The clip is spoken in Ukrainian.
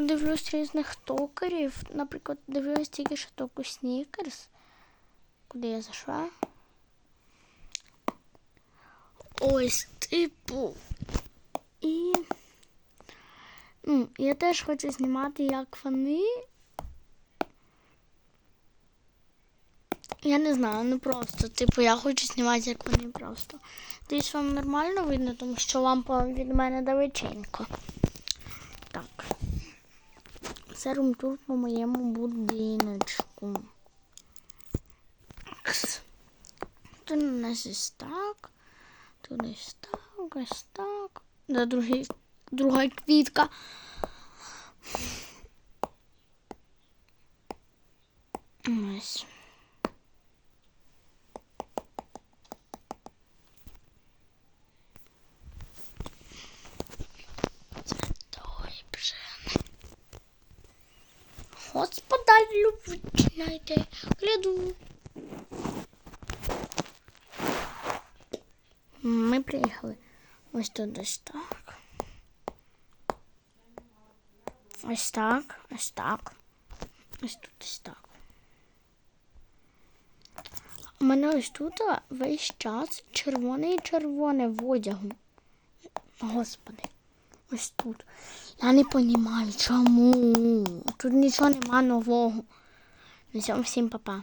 Дивлюсь різних токарів. Наприклад, дивилась тільки що току Снікерс. Куди я зайшла? Ось, типу. І. Ну, я теж хочу знімати, як вони. Я не знаю, ну просто, типу, я хочу знімати, як вони просто. Десь вам нормально видно, тому що лампа від мене далеченько. Так. тут по моєму будиночку. Тут у нас ось так. Тут ось так, ось так. Да, другий, друга квітка. Ось. Господа любите, гляду. Ми приїхали. Ось тут ось так. Ось так, ось так. Ось тут ось так. У мене ось тут весь час червоне і червоне в одягу. Господи, ось тут. Я не розумію, чому. Тут нічого нема нового. На цьому всім па-па.